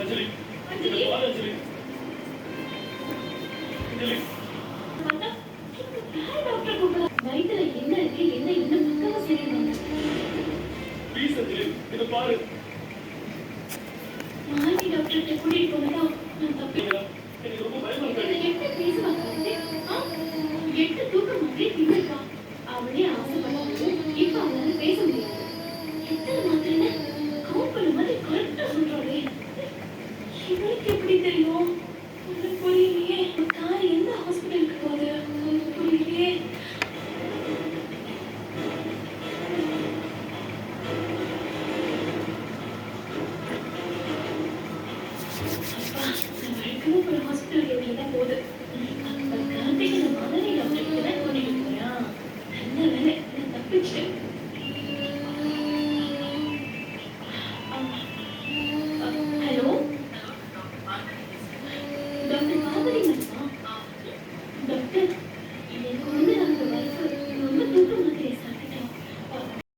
அஞ்சலி அஞ்சலி அஞ்சலி அஞ்சலி doctor என்ன இருக்கு என்ன இன்னும் ப்ளீஸ் அஞ்சலி இத பாரு டாக்டர்கிட்ட கூட்டிட்டு போனதா நான் எனக்கு ரொம்ப பயமா இருக்கு பேசுவா எட்டு தூக்கம் மாதிரி அவளே இவளுக்கு எப்படி தெரியும்? ஒண்ணும் புரியலையே. கார் எந்த ஹாஸ்பிட்டலுக்கு போகுது? ஒண்ணும் புரியலையே. அப்பா,